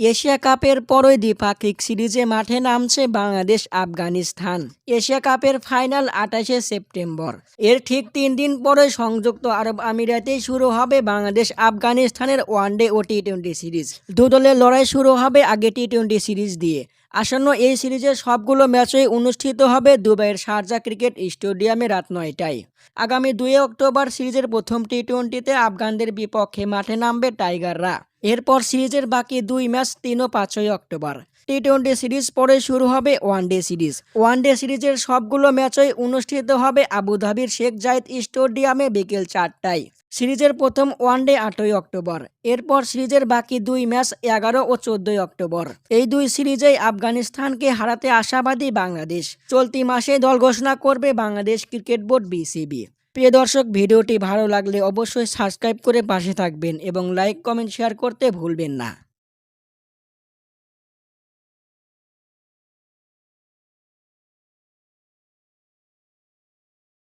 Asia কাপের পরই দ্বিপাক্ষিক সিরিজে মাঠে নামছে বাংলাদেশ আফগানিস্তান। এশিয়া কাপের ফাইনাল আঠাশে সেপ্টেম্বর। এর ঠিক তিন দিন পরে সংযুক্ত আরব আমিরাতেই শুরু হবে বাংলাদেশ আফগানিস্তানের ওয়ানডে ও টি টোয়েন্টি সিরিজ। দু দলের লড়াই শুরু হবে আগে টি টোয়েন্টি সিরিজ দিয়ে। আসন্ন এই সিরিজের সবগুলো ম্যাচই অনুষ্ঠিত হবে দুবাইয়ের শারজা ক্রিকেট স্টেডিয়ামে রাত নয়টায়। আগামী দুই অক্টোবর সিরিজের প্রথম টি টোয়েন্টিতে আফগানদের বিপক্ষে মাঠে নামবে টাইগাররা। এরপর সিরিজের বাকি দুই ম্যাচ তিন ও পাঁচই অক্টোবর। টি টোয়েন্টি সিরিজ পরে শুরু হবে ওয়ানডে সিরিজ। ওয়ানডে সিরিজের সবগুলো ম্যাচই অনুষ্ঠিত হবে আবুধাবির শেখ জায়েদ স্টেডিয়ামে বিকেল চারটায়। সিরিজের প্রথম ওয়ানডে আটই অক্টোবর। এরপর সিরিজের বাকি দুই ম্যাচ এগারো ও চোদ্দই অক্টোবর। এই দুই সিরিজেই আফগানিস্তানকে হারাতে আশাবাদী বাংলাদেশ। চলতি মাসে দল ঘোষণা করবে বাংলাদেশ ক্রিকেট বোর্ড বিসিবি। প্রিয় দর্শক, ভিডিওটি ভালো লাগলে অবশ্যই সাবস্ক্রাইব করে পাশে থাকবেন এবং লাইক, কমেন্ট, শেয়ার করতে ভুলবেন না।